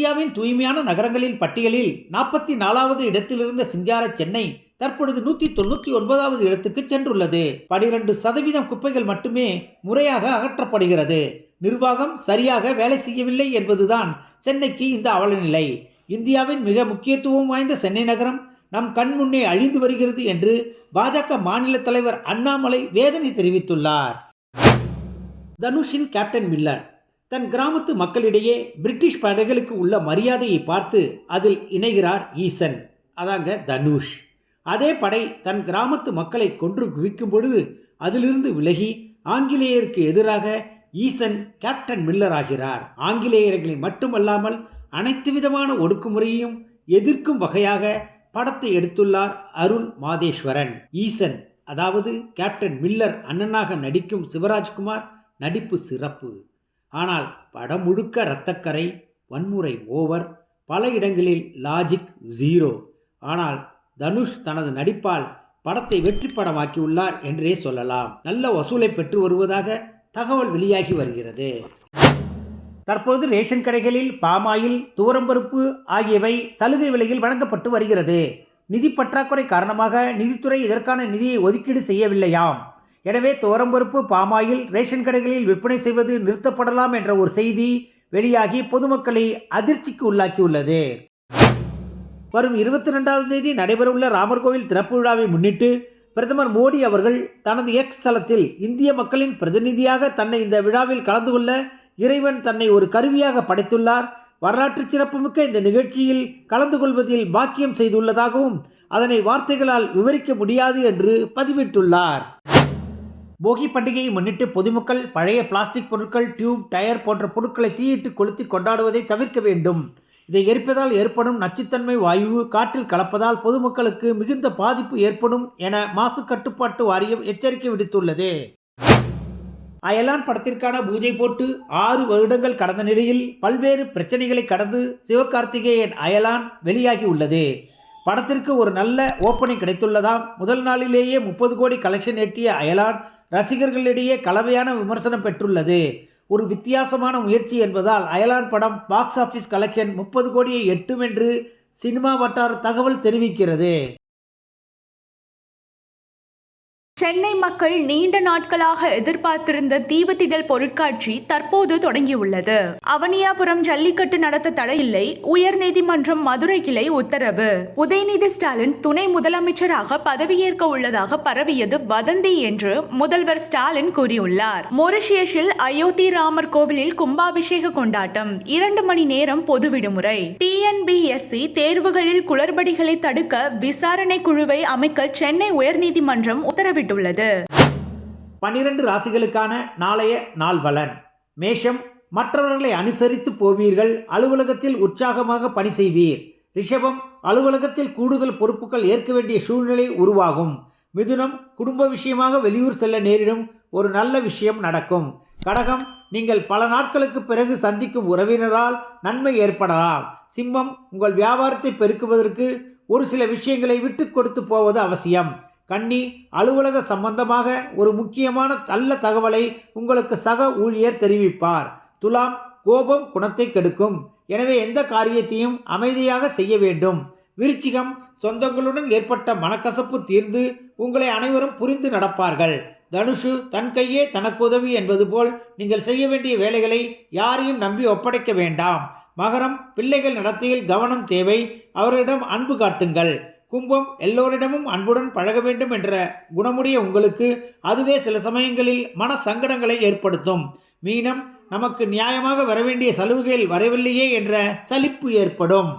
இந்தியாவின் தூய்மையான நகரங்களின் பட்டியலில் நாற்பத்தி நாலாவது இடத்திலிருந்த சிங்கார சென்னை தற்பொழுது நூத்தி தொண்ணூத்தி ஒன்பதாவது இடத்துக்கு சென்றுள்ளது. பனிரெண்டு சதவீதம் குப்பைகள் மட்டுமே முறையாக அகற்றப்படுகிறது. நிர்வாகம் சரியாக வேலை செய்யவில்லை என்பதுதான் சென்னைக்கு இந்த அவலநிலை. இந்தியாவின் மிக முக்கியத்துவம் வாய்ந்த சென்னை நகரம் நம் கண் முன்னே அழிந்து வருகிறது என்று பாஜக மாநில தலைவர் அண்ணாமலை வேதனை தெரிவித்துள்ளார். தனுஷின் கேப்டன் மில்லர் தன் கிராமத்து மக்களிடையே பிரிட்டிஷ் படைகளுக்கு உள்ள மரியாதையை பார்த்து அதில் இணைகிறார் ஈசன். அதாங்க தனுஷ். அதே படை தன் கிராமத்து மக்களை கொன்று குவிக்கும் பொழுது அதிலிருந்து விலகி ஆங்கிலேயருக்கு எதிராக ஈசன் கேப்டன் மில்லர் ஆகிறார். ஆங்கிலேயர்களை மட்டுமல்லாமல் அனைத்து விதமான ஒடுக்குமுறையையும் எதிர்க்கும் வகையாக படத்தை எடுத்துள்ளார் அருண் மாதேஸ்வரன். ஈசன் அதாவது கேப்டன் மில்லர் அண்ணனாக நடிக்கும் சிவராஜ்குமார் நடிப்பு சிறப்பு. ஆனால் படம் முழுக்க இரத்தக்கரை வன்முறை ஓவர் பல இடங்களில் லாஜிக் ஜீரோ. ஆனால் தனுஷ் தனது நடிப்பால் படத்தை வெற்றி படமாக்கியுள்ளார் என்றே சொல்லலாம். நல்ல வசூலை பெற்று வருவதாக தகவல் வெளியாகி வருகிறது. தற்போது ரேஷன் கடைகளில் பாமாயில் துவரம்பருப்பு ஆகியவை சலுகை விலையில் வழங்கப்பட்டு வருகிறது. நிதி பற்றாக்குறை காரணமாக நிதித்துறை இதற்கான நிதியை ஒதுக்கீடு செய்யவில்லையாம். எனவே துவரம்பருப்பு பாமாயில் ரேஷன் கடைகளில் விற்பனை செய்வது நிறுத்தப்படலாம் என்ற ஒரு செய்தி வெளியாகி பொதுமக்களை அதிர்ச்சிக்கு உள்ளாக்கியுள்ளது. வரும் இருபத்தி ரெண்டாம் தேதி நடைபெறவுள்ள ராமர் கோவில் திறப்பு விழாவை முன்னிட்டு பிரதமர் மோடி அவர்கள் தனது எக்ஸ் தளத்தில் இந்திய மக்களின் பிரதிநிதியாக தன்னை இந்த விழாவில் கலந்து கொள்ள இறைவன் தன்னை ஒரு கருவியாக படைத்துள்ளார். வரலாற்று சிறப்புமிக்க இந்த நிகழ்ச்சியில் கலந்து கொள்வதில் பாக்கியம் செய்துள்ளதாகவும் அதனை வார்த்தைகளால் விவரிக்க முடியாது என்று பதிவிட்டுள்ளார். போகி பண்டிகையை முன்னிட்டு பொதுமக்கள் பழைய பிளாஸ்டிக் பொருட்கள் டியூப் டயர் போன்ற பொருட்களை தீயிட்டு கொளுத்தி கொண்டாடுவதை தவிர்க்க வேண்டும். இதை எரிப்பதால் ஏற்படும் நச்சுத்தன்மை வாயு காற்றில் கலப்பதால் பொதுமக்களுக்கு மிகுந்த பாதிப்பு ஏற்படும் என மாசு கட்டுப்பாட்டு வாரியம் எச்சரிக்கை விடுத்துள்ளது. அயலான் படத்திற்கான பூஜை போட்டு ஆறு வருடங்கள் கடந்த நிலையில் பல்வேறு பிரச்சனைகளை கடந்து சிவகார்த்திகேயன் அயலான் வெளியாகி உள்ளது படத்திற்கு ஒரு நல்ல ஓப்பனிங் கிடைத்துள்ளதாம். முதல் நாளிலேயே முப்பது கோடி கலெக்ஷன் எட்டிய அயலான் ரசிகர்களிடையே கலவையான விமர்சனம் பெற்றுள்ளது. ஒரு வித்தியாசமான முயற்சி என்பதால் அயலான் படம் பாக்ஸ் ஆஃபீஸ் கலெக்ஷன் முப்பது கோடியை எட்டும் என்று சினிமா வட்டார தகவல் தெரிவிக்கிறது. சென்னை மக்கள் நீண்ட நாட்களாக எதிர்பார்த்திருந்த தீவுத்திடல் பொருட்காட்சி தற்போது தொடங்கியுள்ளது. அவனியாபுரம் ஜல்லிக்கட்டு நடத்த தடையில்லை. உயர்நீதிமன்றம் மதுரை கிளை உத்தரவு. உதயநிதி ஸ்டாலின் துணை முதலமைச்சராக பதவியேற்க உள்ளதாக பரவியது வதந்தி என்று முதல்வர் ஸ்டாலின் கூறியுள்ளார். மொரிஷியஸில் அயோத்தி ராமர் கோவிலில் கும்பாபிஷேக கொண்டாட்டம். இரண்டு மணி நேரம் பொது விடுமுறை. டிஎன்பிஎஸ்சி தேர்வுகளில் குளறுபடிகளை தடுக்க விசாரணை குழுவை அமைக்க சென்னை உயர்நீதிமன்றம் உத்தரவிட்டுள்ளது பனிரெண்டு ராசிகளுக்கான நாளைய நாள் பலன். மேஷம் மற்றவர்களை அனுசரித்து போவீர்கள். அலுவலகத்தில் உற்சாகமாக பணி செய்வீர். ரிஷபம் அலுவலகத்தில் கூடுதல் பொறுப்புகள் ஏற்க வேண்டிய சூழ்நிலை உருவாகும். மிதுனம் குடும்ப விஷயமாக வெளியூர் செல்ல நேரிடும் ஒரு நல்ல விஷயம் நடக்கும். கடகம் நீங்கள் பல நாட்களுக்கு பிறகு சந்திக்கும் உறவினரால் நன்மை ஏற்படலாம். சிம்மம் உங்கள் வியாபாரத்தை பெருக்குவதற்கு ஒரு சில விஷயங்களை விட்டு கொடுத்து போவது அவசியம். கன்னி அலுவலக சம்பந்தமாக ஒரு முக்கியமான நல்ல தகவலை உங்களுக்கு சக ஊழியர் தெரிவிப்பார். துலாம் கோபம் குணத்தை கெடுக்கும். எனவே எந்த காரியத்தையும் அமைதியாக செய்ய வேண்டும். விருச்சிகம் சொந்தங்களுடன் ஏற்பட்ட மனக்கசப்பு தீர்ந்து உங்களை அனைவரும் புரிந்து நடப்பார்கள். தனுஷு தன் கையே தனக்கு உதவி என்பது போல் நீங்கள் செய்ய வேண்டிய வேலைகளை யாரையும் நம்பி ஒப்படைக்க வேண்டாம். மகரம் பிள்ளைகள் நடத்தையில் கவனம் தேவை. அவர்களிடம் அன்பு காட்டுங்கள். கும்பம் எல்லோரிடமும் அன்புடன் பழக வேண்டும் என்ற குணமுடைய உங்களுக்கு அதுவே சில சமயங்களில் மன சங்கடங்களை ஏற்படுத்தும். மீனம் நமக்கு நியாயமாக வரவேண்டிய சலுகைகள் வரவில்லையே என்ற சலிப்பு ஏற்படும்.